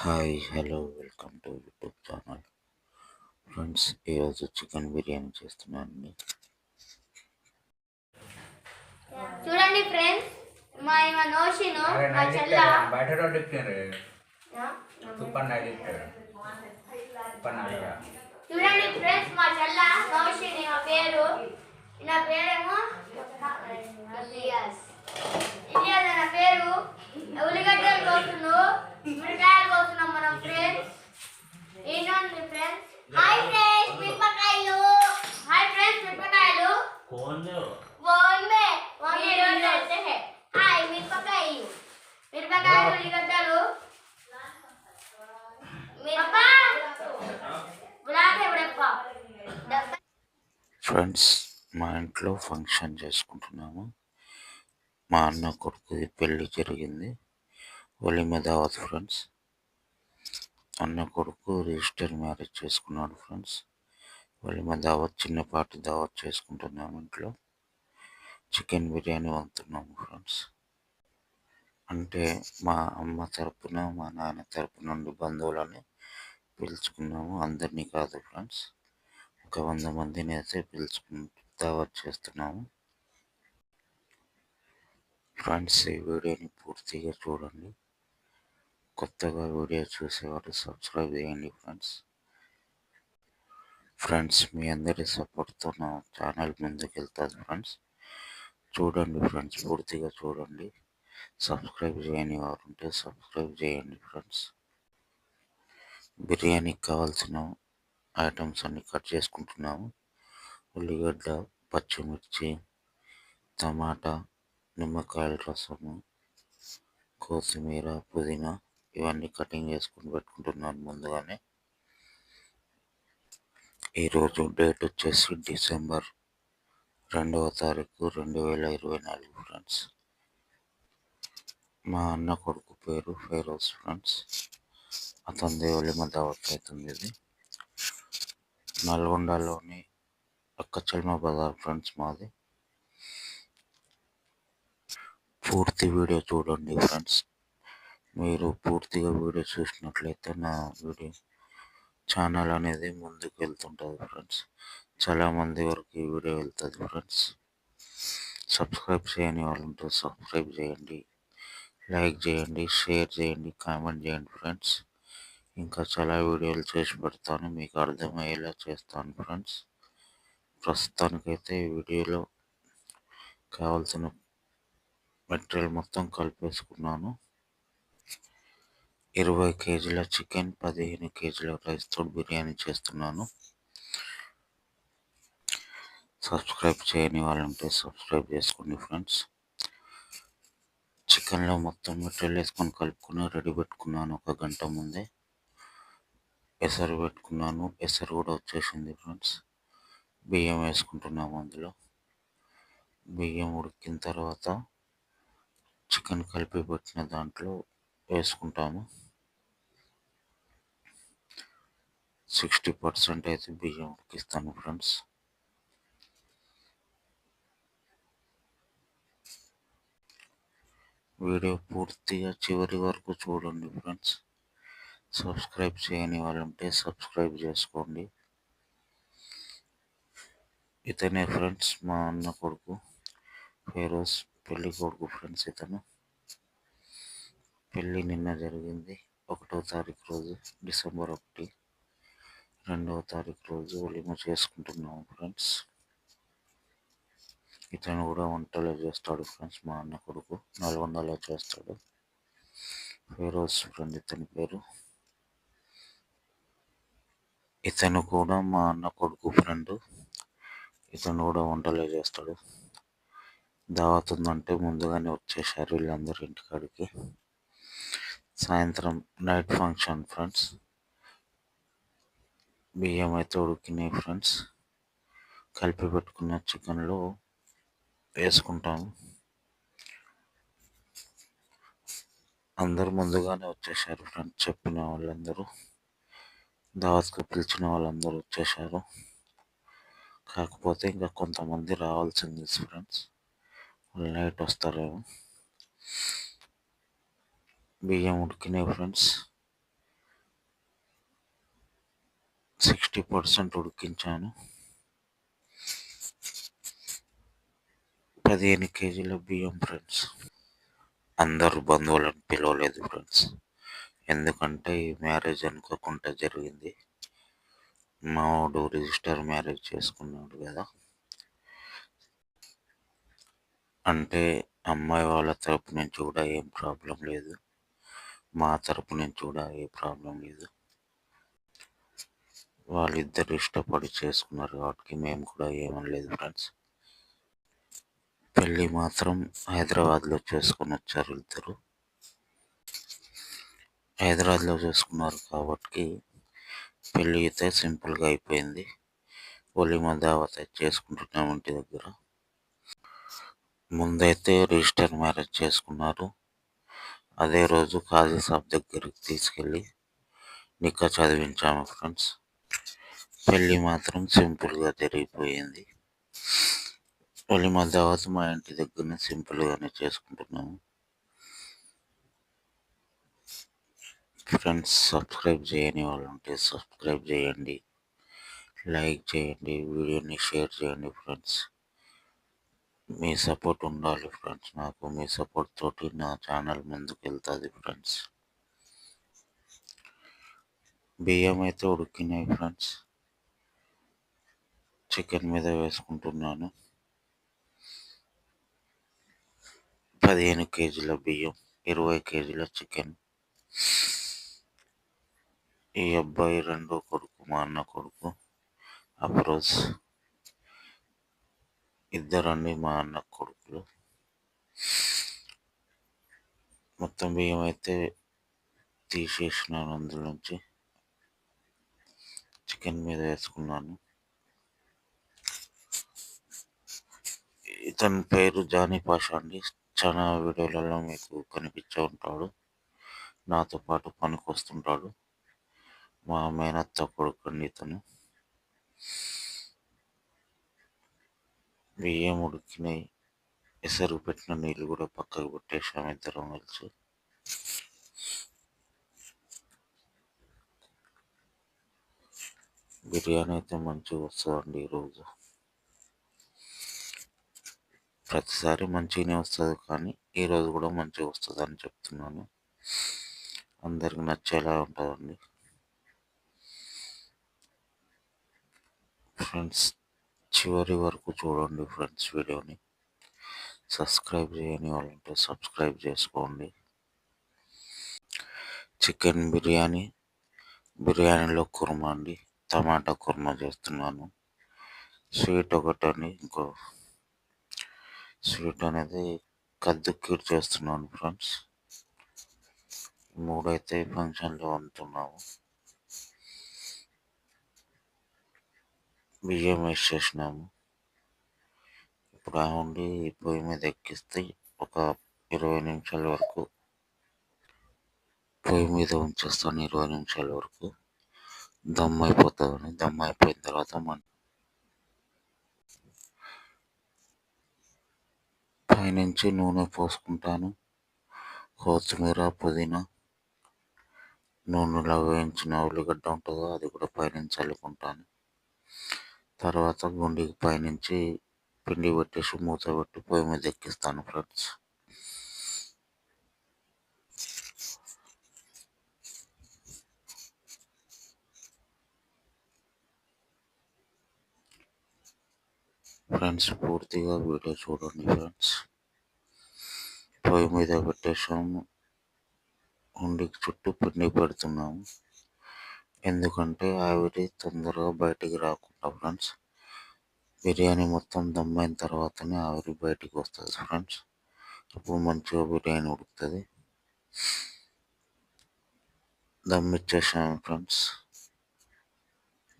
Hi hello welcome to YouTube channel. Friends ఈరోజు chicken biryani చేస్తున్నానండి చూడండి ఫ్రెండ్స్ మా ఇవ నోషిను మా చెల్ల. బయట రోడ్డు ఇచ్చారు ఆ? తుప్పని నాకు ఇచ్చారు తుప్పని అడగా చూడండి ఫ్రెండ్స్ మా చెల్ల నోషిని మా పేరు. నా పేరేమో ఇలియాస్. ఇలియాస్ నా పేరు. ఉల్లిగడ్డలు కోస్తున్నావు మిరపకాయలు కోస్తున్నాం మనం ఫ్రెండ్స్ ఏంటండి ఫ్రెండ్స్ హాయ్ ఫ్రెండ్స్ మిరపకాయలు. హాయ్ ఫ్రెండ్స్ మిరపకాయలు. कौन है वो అయితే హాయ్ మిరపకాయలు. మిరపకాయ ఉల్లిగడ్డలు. మిరపా. గులాబీ ఉడప్ప ఫ్రెండ్స్ మా ఇంట్లో ఫంక్షన్ చేసుకుంటున్నాము. మా అన్న కొడుకుది పెళ్ళి జరిగింది. ఒలిమ దావత్ ఫ్రెండ్స్. అన్న కొడుకు రిజిస్టర్ మ్యారేజ్ చేసుకున్నాడు ఫ్రెండ్స్. ఒలిమ దావత్ చిన్నపాటి దావత్ చేసుకుంటున్నాము ఇంట్లో. చికెన్ బిర్యానీ వండుతున్నాము ఫ్రెండ్స్. అంటే మా అమ్మ తరపున మా నాన్న తరపు నుండి బంధువులని పిలుచుకున్నాము. అందరినీ కాదు ఫ్రెండ్స్. ఒక వంద మందిని అయితే పిలుచుకుని దావత్ చేస్తున్నాము. ఫ్రెండ్స్ ఈ వీడియోని పూర్తిగా చూడండి. కొత్తగా వీడియో చూసేవారు సబ్స్క్రైబ్ చేయండి ఫ్రెండ్స్ ఫ్రెండ్స్ మీ అందరి సపోర్ట్తో నా ఛానల్ ముందుకు వెళ్తాను ఫ్రెండ్స్ చూడండి ఫ్రెండ్స్ పూర్తిగా చూడండి. సబ్స్క్రైబ్ చేయని వారు ఉంటే సబ్స్క్రైబ్ చేయండి ఫ్రెండ్స్ బిర్యానీకి కావాల్సిన ఐటమ్స్ అన్ని కట్ చేసుకుంటున్నాము. ఉల్లిగడ్డ పచ్చిమిర్చి టమాటా నిమ్మకాయల రసము కొత్తిమీర పుదీనా ఇవన్నీ కటింగ్ చేసుకుని పెట్టుకుంటున్నాను ముందుగానే. ఈరోజు డేట్ వచ్చేసి డిసెంబర్ రెండవ తారీఖు రెండు వేల ఇరవై నాలుగు ఫ్రెండ్స్. మా అన్న కొడుకు పేరు ఫెరోజ్ ఫ్రెండ్స్. అతని దేవులిమ దావత్ అవుతుంది ఇది. నల్గొండలోని అక్కచల్మ బజార్ ఫ్రెండ్స్ మాది. పూర్తి వీడియో చూడండి ఫ్రెండ్స్. మీరు పూర్తిగా వీడియో చూసినట్లయితే నా వీడియో ఛానల్ అనేది ముందుకు వెళ్తుంటుంది ఫ్రెండ్స్. చాలామంది వరకు ఈ వీడియో వెళ్తుంది ఫ్రెండ్స్. సబ్స్క్రైబ్ చేయని వాళ్ళు ఉంటే సబ్స్క్రైబ్ చేయండి. లైక్ చేయండి షేర్ చేయండి కామెంట్ చేయండి ఫ్రెండ్స్. ఇంకా చాలా వీడియోలు చేసి పెడతాను. మీకు అర్థమయ్యేలా చేస్తాను ఫ్రెండ్స్. ప్రస్తుతానికైతే ఈ వీడియోలో కావాల్సిన మెటీరియల్ మొత్తం కలిపేసుకున్నాను. ఇరవై కేజీల చికెన్ పదిహేను కేజీల రైస్ తోడు బిర్యానీ చేస్తున్నాను. సబ్స్క్రైబ్ చేయని వాళ్ళంటే సబ్స్క్రైబ్ చేసుకోండి ఫ్రెండ్స్. చికెన్లో మొత్తం మెటీరియల్ వేసుకొని కలుపుకొని రెడీ పెట్టుకున్నాను ఒక గంట ముందే. ఎసరు పెట్టుకున్నాను. ఎసరు కూడా వచ్చేసింది ఫ్రెండ్స్. బియ్యం వేసుకుంటున్నాము అందులో. బియ్యం ఉడికిన తర్వాత చికెన్ కలిపి పెట్టిన దాంట్లో వేసుకుంటాము. సిక్స్టీ పర్సెంట్ అయితే బియ్యం ఉడికిస్తాను ఫ్రెండ్స్. వీడియో పూర్తిగా చివరి వరకు చూడండి ఫ్రెండ్స్. సబ్స్క్రైబ్ చేయని వాళ్ళు ఉంటే సబ్స్క్రైబ్ చేసుకోండి. ఇతనే ఫ్రెండ్స్ మా అన్న కొడుకు. ఫేరోజ్ పెళ్ళి కొడుకు ఫ్రెండ్స్ ఇతను. పెళ్ళి నిన్న జరిగింది. ఒకటో తారీఖు రోజు డిసెంబర్ ఒకటి రెండవ తారీఖు రోజు ఒలిమ చేసుకుంటున్నాము ఫ్రెండ్స్ ఇతను కూడా వంటలు చేస్తాడు ఫ్రెండ్స్ మా అన్న కొడుకు. నల్గొండలో చేస్తాడు. ఫేరోజ్ ఫ్రెండ్ ఇతని పేరు. ఇతను కూడా మా అన్న కొడుకు ఫ్రెండ్ ఇతను కూడా వంటలే చేస్తాడు. దావత్ ఉందంటే ముందుగానే వచ్చేసారు వీళ్ళందరూ ఇంటికాడికి. సాయంత్రం నైట్ ఫంక్షన్ ఫ్రెండ్స్. బియ్యం అయితే ఉడికినాయి ఫ్రెండ్స్. కలిపి పెట్టుకున్న చికెన్లో వేసుకుంటాము. అందరూ ముందుగానే వచ్చేసారు ఫ్రెండ్స్ చెప్పిన వాళ్ళందరూ. దావత్కు పిలిచిన వాళ్ళందరూ వచ్చేసారు. కాకపోతే ఇంకా కొంతమంది రావాల్సింది ఫ్రెండ్స్. లైట్ వస్తారు వస్తారేమో బియ్యం ఉడికినాయి ఫ్రెండ్స్. సిక్స్టీ పర్సెంట్ ఉడికించాను. పదిహేను కేజీల బియ్యం ఫ్రెండ్స్. అందరు బంధువులను పిలవలేదు ఫ్రెండ్స్. ఎందుకంటే ఈ మ్యారేజ్ అనుకోకుండా జరిగింది. మావాడు రిజిస్టర్ మ్యారేజ్ చేసుకున్నాడు కదా. అంటే అమ్మాయి వాళ్ళ తరపు నుంచి కూడా ఏం ప్రాబ్లం లేదు. మా తరపు నుంచి కూడా ఏ ప్రాబ్లం లేదు. వాళ్ళిద్దరు ఇష్టపడి చేసుకున్నారు కాబట్టి మేము కూడా ఏమనలేదు ఫ్రెండ్స్. పెళ్ళి మాత్రం హైదరాబాద్లో చేసుకొని వచ్చారు ఇద్దరు. హైదరాబాద్లో చేసుకున్నారు కాబట్టి పెళ్ళి అయితే సింపుల్గా అయిపోయింది. ఒలిమ దావత్ చేసుకుంటున్నాం ఇంటి దగ్గర. ముందైతే రిజిస్టర్ మ్యారేజ్ చేసుకున్నారు. అదే రోజు ఖాజీ సాబ్ దగ్గరికి తీసుకెళ్ళి నిక్కా చదివించాము ఫ్రెండ్స్. పెళ్ళి మాత్రం సింపుల్గా జరిగిపోయింది. ఒలిమ దావత్ మా ఇంటి దగ్గరనే సింపుల్గానే చేసుకుంటున్నాము. ఫ్రెండ్స్ సబ్స్క్రైబ్ చేయని వాళ్ళు ఉంటే సబ్స్క్రైబ్ చేయండి. లైక్ చేయండి వీడియోని షేర్ చేయండి ఫ్రెండ్స్. మీ సపోర్ట్ ఉండాలి ఫ్రెండ్స్. నాకు మీ సపోర్ట్ తోటి నా ఛానల్ ముందుకు వెళ్తుంది ఫ్రెండ్స్. బియ్యం అయితే ఉడికినాయి ఫ్రెండ్స్. చికెన్ మీద వేసుకుంటున్నాను. పదిహేను కేజీల బియ్యం ఇరవై కేజీల చికెన్. ఈ అబ్బాయి రెండో కొడుకు మా అన్న కొడుకు అప్రోజ్ ఇద్దరండి మా అన్న కొడుకులు. మొత్తం బియ్యం అయితే తీసేసినాను అందులోంచి చికెన్ మీద వేసుకున్నాను. ఇతని పేరు జానీ పాషా అండి. చాలా వీడియోలలో మీకు కనిపించే ఉంటాడు. నాతో పాటు పనికి వస్తుంటాడు మా మేనత్త కొడుకు అండి ఇతను. బియ్యం ఉడికినాయి ఎసరు పెట్టిన నీళ్ళు కూడా పక్కకు పెట్టేసాం ఇద్దరం కలిసి బిర్యానీ అయితే మంచిగా వస్తుందండి ఈరోజు. ప్రతిసారి మంచిగానే వస్తుంది కానీ ఈరోజు కూడా మంచిగా వస్తుంది అని చెప్తున్నాను. అందరికి నచ్చేలా ఉంటుందండి. ఫ్రెండ్స్ చివరి వరకు చూడండి ఫ్రెండ్స్ వీడియోని. సబ్స్క్రైబ్ చేయని వాళ్ళంటే సబ్స్క్రైబ్ చేసుకోండి. చికెన్ బిర్యానీ బిర్యానీలో కుర్మా అండి. టమాటా కుర్మా చేస్తున్నాను. స్వీట్ ఒకటని ఇంకో స్వీట్ అనేది కద్దు కీర్ చేస్తున్నాను ఫ్రెండ్స్. మూడైతే ఫంక్షన్లో వండుతున్నాము బియ్యం వేసేసినాము ఇప్పుడు ఆ ఉండి పొయ్యి మీద ఎక్కిస్తే ఒక ఇరవై నిమిషాల వరకు పొయ్యి మీద ఉంచేస్తాను ఇరవై నిమిషాల వరకు. దమ్ అయిపోతుందని దమ్ అయిపోయిన తర్వాత మన పైనుంచి నూనె పోసుకుంటాను. కొత్తిమీర పుదీనా నూనెలో వేయించిన ఉల్లిగడ్డ ఉంటుందో అది కూడా పైనుంచి చల్లుకుంటాను. తర్వాత గుండికి పైనుంచి పిండి పెట్టేసి మూత పెట్టి పొయ్యి మీద ఎక్కిస్తాను ఫ్రెండ్స్. ఫ్రెండ్స్ పూర్తిగా వీడియో చూడండి ఫ్రెండ్స్. పొయ్యి మీద పెట్టేసాము ఉండికి చుట్టూ పిండి పెడుతున్నాము. ఎందుకంటే ఆవిరి తొందరగా బయటికి రాకుండా ఫ్రెండ్స్ బిర్యానీ మొత్తం దమ్ అయిన తర్వాతనే ఆవిరి బయటికి వస్తుంది ఫ్రెండ్స్ అప్పుడు మంచిగా బిర్యానీ ఉడుకుతుంది. దమ్ ఇచ్చేసాము ఫ్రెండ్స్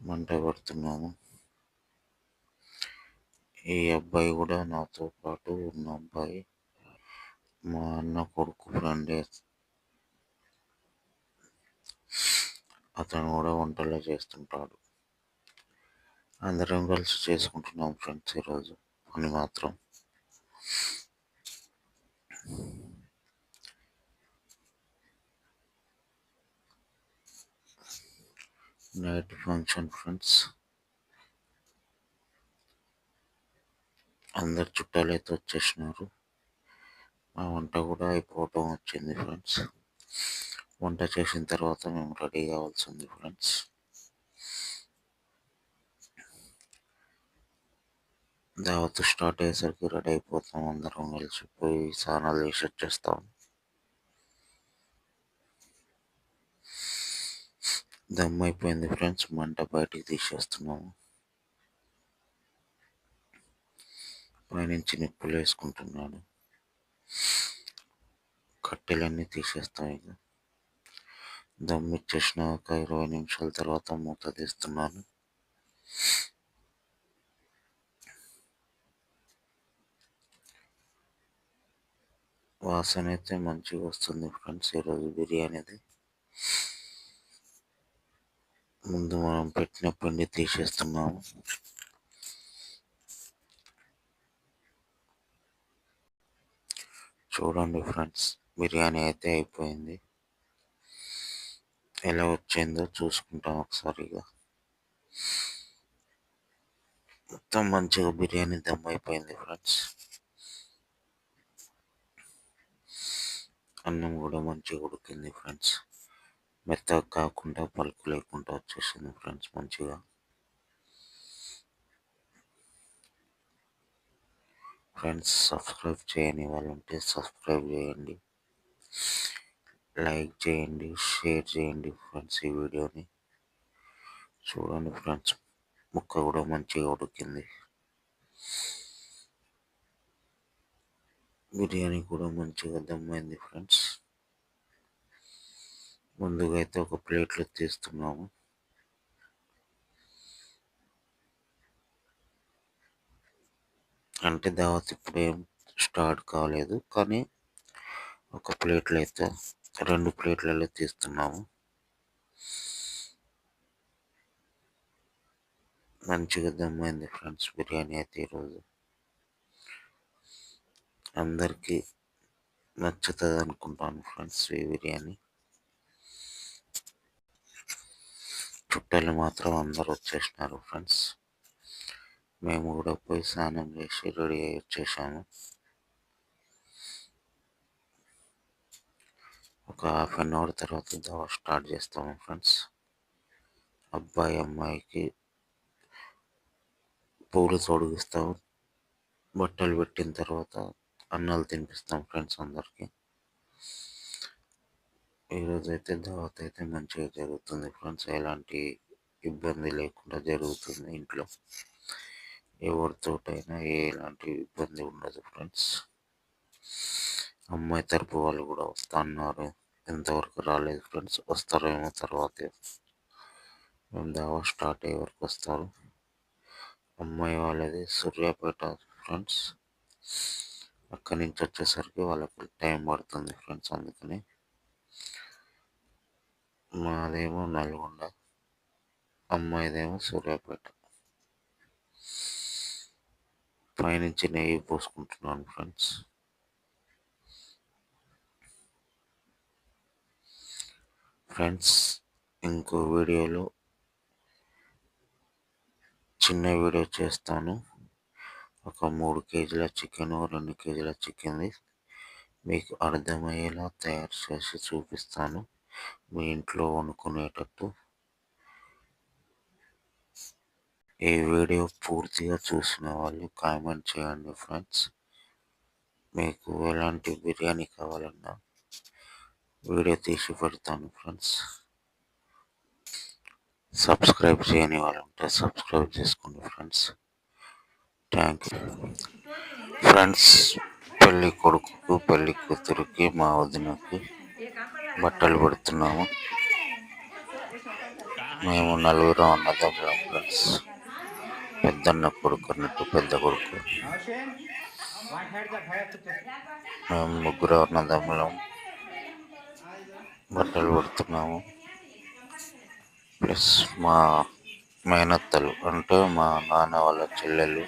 మంట పెడుతున్నాము. ఈ అబ్బాయి కూడా నాతో పాటు ఉన్న అబ్బాయి. మా అన్న కొడుకు ఫ్రెండే అతను కూడా వంటల్లో చేస్తుంటాడు. అందరం కలిసి చేసుకుంటున్నాం ఫ్రెండ్స్ ఈరోజు అని మాత్రం. Night function friends. అందరు చుట్టాలు అయితే వచ్చేసినారు. మా వంట కూడా అయిపోవటం వచ్చింది ఫ్రెండ్స్. వంట చేసిన తర్వాత మేము రెడీ కావాల్సింది ఫ్రెండ్స్. దావత్ స్టార్ట్ అయ్యేసరికి రెడీ అయిపోతాం. అందరం కలిసిపోయి స్నానాలు చేసి వచ్చేస్తాం. దమ్ అయిపోయింది ఫ్రెండ్స్. మంట బయటికి తీసేస్తున్నాము. పైనుంచి నిప్పులు వేసుకుంటున్నాడు కట్టెలన్నీ తీసేస్తాం ఇక. దమ్ ఇచ్చేసిన ఒక ఇరవై నిమిషాల తర్వాత మూత తీస్తున్నాను. వాసన అయితే మంచిగా వస్తుంది ఫ్రెండ్స్ ఈరోజు బిర్యానీది. ముందు మనం పెట్టిన పిండి తీసేస్తున్నాము. చూడండి ఫ్రెండ్స్ బిర్యానీ అయితే అయిపోయింది. ఎలా వచ్చిందో చూసుకుంటాం ఒకసారిగా. మొత్తం మంచిగా బిర్యానీ దమ్ అయిపోయింది ఫ్రెండ్స్. అన్నం కూడా మంచిగా ఉడికింది ఫ్రెండ్స్. మెత్తగా కాకుండా పలుకు లేకుండా వచ్చేసింది ఫ్రెండ్స్ మంచిగా. ఫ్రెండ్స్ సబ్స్క్రైబ్ చేయని వాళ్ళు ఉంటే సబ్స్క్రైబ్ చేయండి. లైక్ చేయండి షేర్ చేయండి ఫ్రెండ్స్ ఈ వీడియోని. చూడండి ఫ్రెండ్స్ ముక్క కూడా మంచిగా ఉడికింది. బిర్యానీ కూడా మంచిగా దమ్మైంది ఫ్రెండ్స్. ముందుగా అయితే ఒక ప్లేట్లో తీస్తున్నాము. అంటే దావత్ ఇప్పుడేం స్టార్ట్ కాలేదు కానీ ఒక ప్లేట్లో అయితే రెండు ప్లేట్లలో తీస్తున్నాము. మంచిగా దమ్మైంది ఫ్రెండ్స్ బిర్యానీ అయితే ఈరోజు. అందరికీ నచ్చుతుంది అనుకుంటాను ఫ్రెండ్స్ ఈ బిర్యానీ. చుట్టాలు మాత్రం అందరు వచ్చేసినారు ఫ్రెండ్స్. మేము కూడా పోయి స్నానం చేసి రెడీ అయ్యి వచ్చేసాము. ఒక హాఫ్ అన్ అవర్ తర్వాత దావా స్టార్ట్ చేస్తాము ఫ్రెండ్స్. అబ్బాయి అమ్మాయికి పూలు తొడిగిస్తాము. బట్టలు పెట్టిన తర్వాత అన్నాలు తినిపిస్తాం ఫ్రెండ్స్ అందరికి. ఈరోజు అయితే దావత్ అయితే మంచిగా జరుగుతుంది ఫ్రెండ్స్. ఎలాంటి ఇబ్బంది లేకుండా జరుగుతుంది ఇంట్లో. ఎవరితోటైనా ఎలాంటి ఇబ్బంది ఉండదు ఫ్రెండ్స్. అమ్మాయి తరపు వాళ్ళు కూడా వస్తా ఎంతవరకు రాలేదు ఫ్రెండ్స్. వస్తారేమో తర్వాత. మేము దావా స్టార్ట్ అయ్యే వరకు వస్తారు. అమ్మాయి వాళ్ళది సూర్యాపేట ఫ్రెండ్స్. అక్కడి నుంచి వచ్చేసరికి వాళ్ళకి టైం పడుతుంది ఫ్రెండ్స్ అందుకని. మాదేమో నల్గొండ. అమ్మాయిదేమో సూర్యాపేట. పైనుంచి నెయ్యి పోసుకుంటున్నాను ఫ్రెండ్స్. ఫ్రెండ్స్ ఇంకో వీడియోలో చిన్న వీడియో చేస్తాను. ఒక మూడు కేజీల చికెన్ రెండు కేజీల చికెన్ది మీకు అర్థమయ్యేలా తయారు చేసి చూపిస్తాను. మీ ఇంట్లో వండుకునేటట్టు. ఈ వీడియో పూర్తిగా చూసిన వాళ్ళు కామెంట్ చేయండి ఫ్రెండ్స్. మీకు ఎలాంటి బిర్యానీ కావాలన్నా వీడియో తీసి పెడతాను ఫ్రెండ్స్. సబ్స్క్రైబ్ చేయని వాళ్ళు ఉంటే సబ్స్క్రైబ్ చేసుకోండి ఫ్రెండ్స్. థ్యాంక్ యూ ఫ్రెండ్స్ పెళ్ళి కొడుకుకు పెళ్ళి కూతురికి మా వదినకి బట్టలు పెడుతున్నాము. మేము నలుగురు అన్నదమ్ములం ఫ్రెండ్స్. పెద్దన్న కొడుకు అన్నట్టు పెద్ద కొడుకు. మేము ముగ్గురు అన్నదమ్ములం. బట్టలు పెడుతున్నాము ప్లస్ మా మేనత్తలు అంటే మా నాన్న వాళ్ళ చెల్లెలు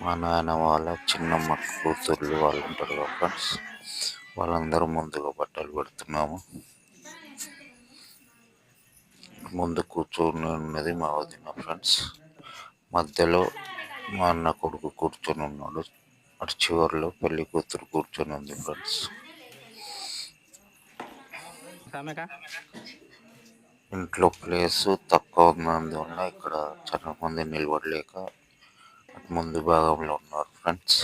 మా నాన్న వాళ్ళ చిన్నమ్మ కూతుర్లు వాళ్ళు ఉంటారు కదా ఫ్రెండ్స్ వాళ్ళందరూ ముందుగా బట్టలు పెడుతున్నాము. ముందు కూర్చొని ఉన్నది మా వదిన ఫ్రెండ్స్ మధ్యలో మా అన్న కొడుకు కూర్చొని ఉన్నాడు అటు చివరిలో పెళ్ళి కూతురు కూర్చొని ఉంది ఫ్రెండ్స్ ఇంట్లో ప్లేస్ తక్కువ ఉన్నందువల్ల ఇక్కడ చాలా మంది నిలబడలేక ముందు భాగంలో ఉన్నారు ఫ్రెండ్స్.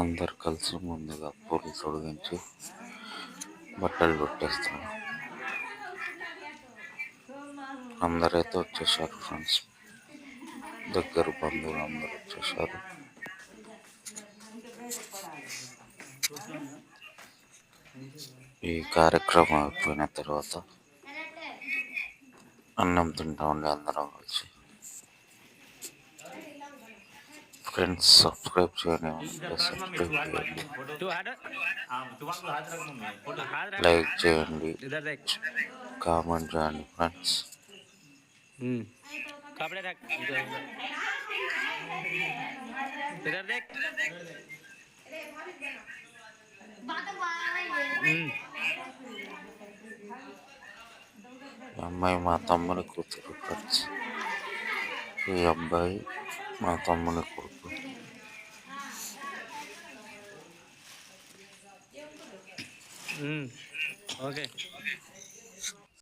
అందరు కలిసి ముందుగా పూలు తొడిగించి బట్టలు పెట్టేస్తాం అందరైతే వచ్చేసారు ఫ్రెండ్స్. దగ్గర బంధువులు అందరూ వచ్చేసారు. ఈ కార్యక్రమం అయిపోయిన తర్వాత అన్నం తింటా ఉండే అందరం కలిసి ఫ్రెండ్స్ సబ్స్క్రైబ్ చేయని ఉంటే సబ్స్క్రైబ్ చేయండి तू हाथ तुम्हाला हात राख मम्मी फोटो हाथ रख లైక్ చేయండి इधर देख కామెంట్ చేయండి ఫ్రెండ్స్ हम्म कपड़े रख इधर देख हम्म ఈ అమ్మాయి మా తమ్ముని కూతురు ఖర్చు. ఈ అబ్బాయి మా తమ్ముని కొడుకు. ఓకే.